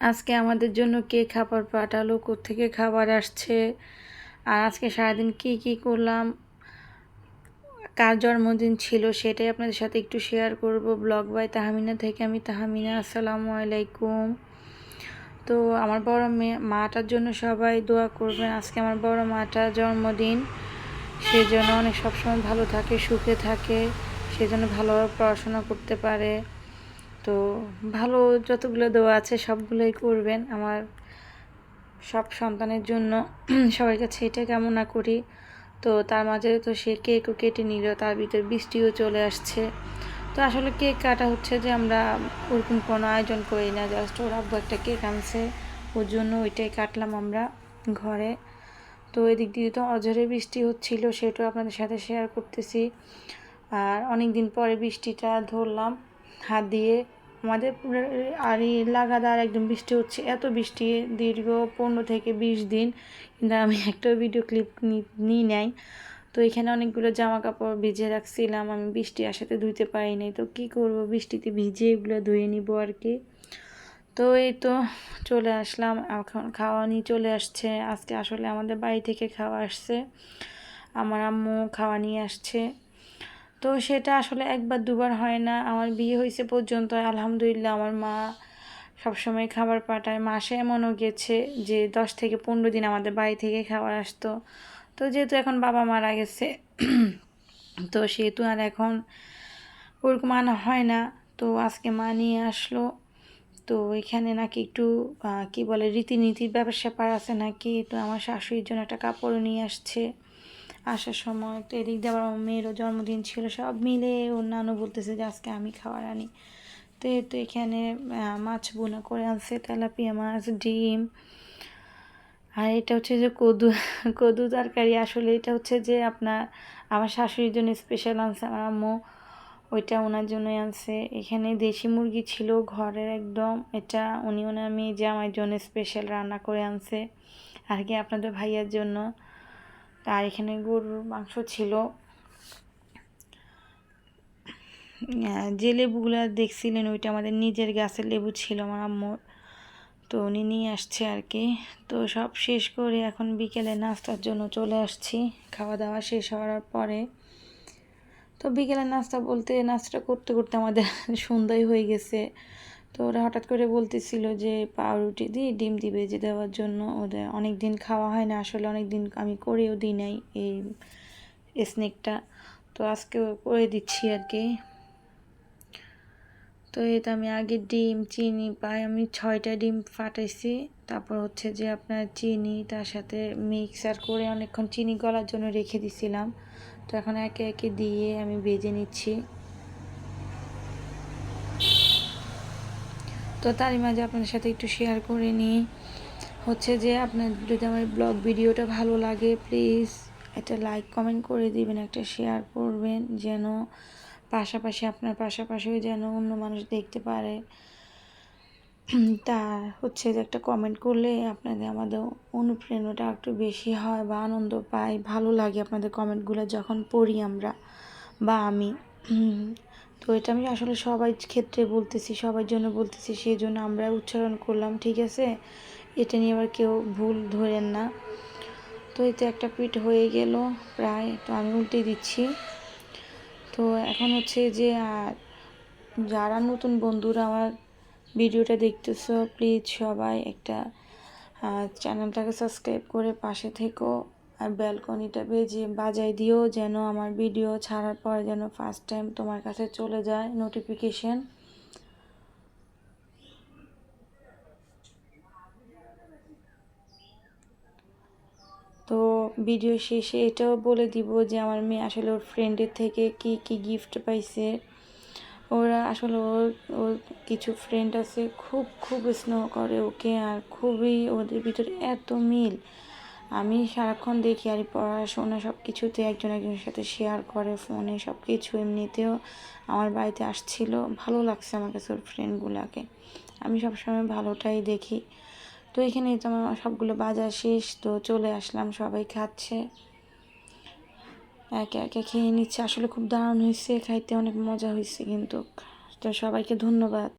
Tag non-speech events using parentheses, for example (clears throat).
আজকে আমাদের জন্য কে খাবার পাঠালো থেকে খাবার আসছে, আর আজকে সারাদিন কি কি করলাম, কার জন্মদিন ছিল সেটাই আপনাদের সাথে একটু শেয়ার করব ব্লগ বাই তাহামিনা থেকে আমি তাহামিনা, আসসালামু আলাইকুম। তো আমার বড় মেয়ে, মাটার জন্য সবাই দোয়া করবেন, আজকে আমার বড় মাটার জন্মদিন সেই জন্য অনেক সবসময় ভালো থাকে, সুখে থাকে সেজন্য ভালোভাবে পড়াশোনা করতে পারে। তো ভালো যতগুলো দেওয়া আছে সবগুলোই করবেন। আমার সব সন্তানের জন্য (clears throat) সবার কাছে এটা কামনা করি। তো তার মাঝে তো সে কেকও কেটে নিল, তার ভিতরে বৃষ্টিও চলে আসছে। তো আসলে কেক কাটা হচ্ছে যে আমরা ওরকম কোনো আয়োজন করি না জাস্ট ওর আব্বু একটা কেক আনছে, ওর জন্য ওইটাই কাটলাম আমরা ঘরে। তো এদিক দিয়ে তো অজরে বৃষ্টি হচ্ছিল, সেটাও আপনাদের সাথে শেয়ার করতেছি। আর অনেক দিন পরে বৃষ্টিটা ধরলাম হাত দিয়ে। আমাদের আর লাগাতার একদম বৃষ্টি হচ্ছে। এত বৃষ্টি দীর্ঘ পনেরো থেকে বিশ দিন। কিন্তু আমি একটা ভিডিও ক্লিপ নিই নাই। তো এখানে অনেকগুলো জামা কাপড় ভিজে রাখছিলাম। আমি বৃষ্টি আসাতে ধুইতে পারি নাই। তো কি করব? বৃষ্টিতে ভিজে এগুলো ধুয়ে নিব আর কি। তো এই তো চলে আসলাম। এখন খাওয়া নিয়ে চলে আসছে। আজকে আসলে আমাদের বাড়ি থেকে খাওয়া আসছে। আমার আম্মু খাওয়া নিয়ে আসছে। তো সেটা আসলে একবার দুবার হয় না। আমার বিয়ে হয়েছে পর্যন্ত আলহামদুলিল্লাহ। আমার মা সবসময় খাবার পাঠায়। মাসে এমনও গেছে যে দশ থেকে পনেরো দিন আমাদের বাড়ি থেকে খাবার আসতো। তো যেহেতু এখন বাবা মারা গেছে, (clears throat) তো সেহেতু আর এখন ওরকম আনা হয় না। তো আজকে মা নিয়ে আসলো। তো এখানে নাকি একটু কি বলে, রীতিনীতির ব্যাপার স্যাপার আছে নাকি? তো আমার শাশুড়ির জন্য একটা কাপড়ও নিয়ে আসছে। আসার সময় তো এদিক দিয়ে আবার আমার মেয়েরও জন্মদিন ছিল, সব মিলে ওর নানু বলতেছে যে আজকে আমি খাবার আনি তো তো এখানে মাছ বোনা করে আনছে, তেলাপিয়া মাছ, ডিম। আর এটা হচ্ছে যে কদু কদু তরকারি। আসলে এটা হচ্ছে যে আপনার, আমার শাশুড়ির জন্য স্পেশাল আনছে, আমার আম্মু ওইটা ওনার জন্যই আনছে। এখানে দেশি মুরগি ছিল ঘরের একদম, এটা উনি ওনার মেয়ে জামাইয়ের জন্য স্পেশাল রান্না করে আনছে। আর কি আপনাদের ভাইয়ার জন্য। আর এখানে গরুর মাংস ছিল। যে লেবুগুলো দেখছিলেন, ওইটা আমাদের নিজের গাছের লেবু ছিল আমার আম্মুর। তো উনি নিয়ে আসছে আর কি। তো সব শেষ করে এখন বিকেলে নাস্তার জন্য চলে আসছি। খাওয়া দাওয়া শেষ হওয়ার পরে। তো বিকেলে নাস্তা বলতে নাস্তা করতে করতে আমাদের (laughs) সন্ধ্যায় হয়ে গেছে। তো ওরা হঠাৎ করে বলতেছিল যে পাউরুটি দিয়ে ডিম দিবে যে দেওয়ার জন্য। ওদের অনেক দিন খাওয়া হয় না, আসলে অনেক দিন আমি করেও দিই নাই এই স্নেকটা তো আজকে করে দিচ্ছি আর কি। তো এটা আমি আগে ডিম, চিনি পাই আমি ছয়টা ডিম ফাটাইছি। তারপর হচ্ছে যে আপনার চিনি, তার সাথে মিক্সার করে অনেকক্ষণ চিনি গলার জন্য রেখে দিছিলাম। তো এখন একে একে দিয়ে আমি ভেজে নিচ্ছি। তো তারই মাঝে আপনাদের সাথে একটু শেয়ার করে নিই। হচ্ছে যে আপনার যদি আমার ব্লগ ভিডিওটা ভালো লাগে প্লিজ একটা লাইক কমেন্ট করে দিবেন, একটা শেয়ার করবেন, যেন পাশাপাশি আপনার পাশাপাশিও যেন অন্য মানুষ দেখতে পারে। তা হচ্ছে যে একটা কমেন্ট করলে আপনাদের আমাদের অনুপ্রেরণাটা একটু বেশি হয় বা আনন্দ পাই। ভালো লাগে আপনাদের কমেন্টগুলো যখন পড়ি আমরা বা আমি। তো এটা আমি আসলে সবাই ক্ষেত্রে বলতেছি, সবার জন্য বলতেছি সেই জন্য আমরা উচ্চারণ করলাম, ঠিক আছে? এটা নিয়ে আবার কেউ ভুল ধরেন না। তো এতে একটা পিঠ হয়ে গেল প্রায়, তো আমি উল্টে দিচ্ছি। তো এখন হচ্ছে যে যারা নতুন বন্ধুরা আমার ভিডিওটা দেখতেছো প্লিজ সবাই একটা চ্যানেলটাকে সাবস্ক্রাইব করে পাশে থেকো। আর ব্যালকনিটা বেজে বাজাই দিও যেন আমার ভিডিও ছাড়ার পরে যেন ফার্স্ট টাইম তোমার কাছে চলে যায় নোটিফিকেশন তো ভিডিও শেষে এটাও বলে দিব যে আমার মেয়ে আসলে ওর ফ্রেন্ডের থেকে কি কি গিফট পাইছে। ওরা আসলে ওর ওর কিছু ফ্রেন্ড আছে, খুব খুব স্নেহ করে ওকে আর খুবই ওদের ভিতরে এত মিল। আমি সারাক্ষণ দেখি আর পড়াশোনা সব কিছুতে একজন একজনের সাথে শেয়ার করে ফোনে সব কিছু এমনিতেও আমার বাড়িতে আসছিল, ভালো লাগছে আমার কাছে ওর ফ্রেন্ডগুলোকে আমি সবসময় ভালোটাই দেখি। তো এখানে তো আমার সবগুলো বাজার শেষ, তো চলে আসলাম, সবাই খাচ্ছে। একে একে খেয়ে নিচ্ছে। আসলে খুব দারুণ হয়েছে, খাইতে অনেক মজা হয়েছে কিন্তু। তো সবাইকে ধন্যবাদ।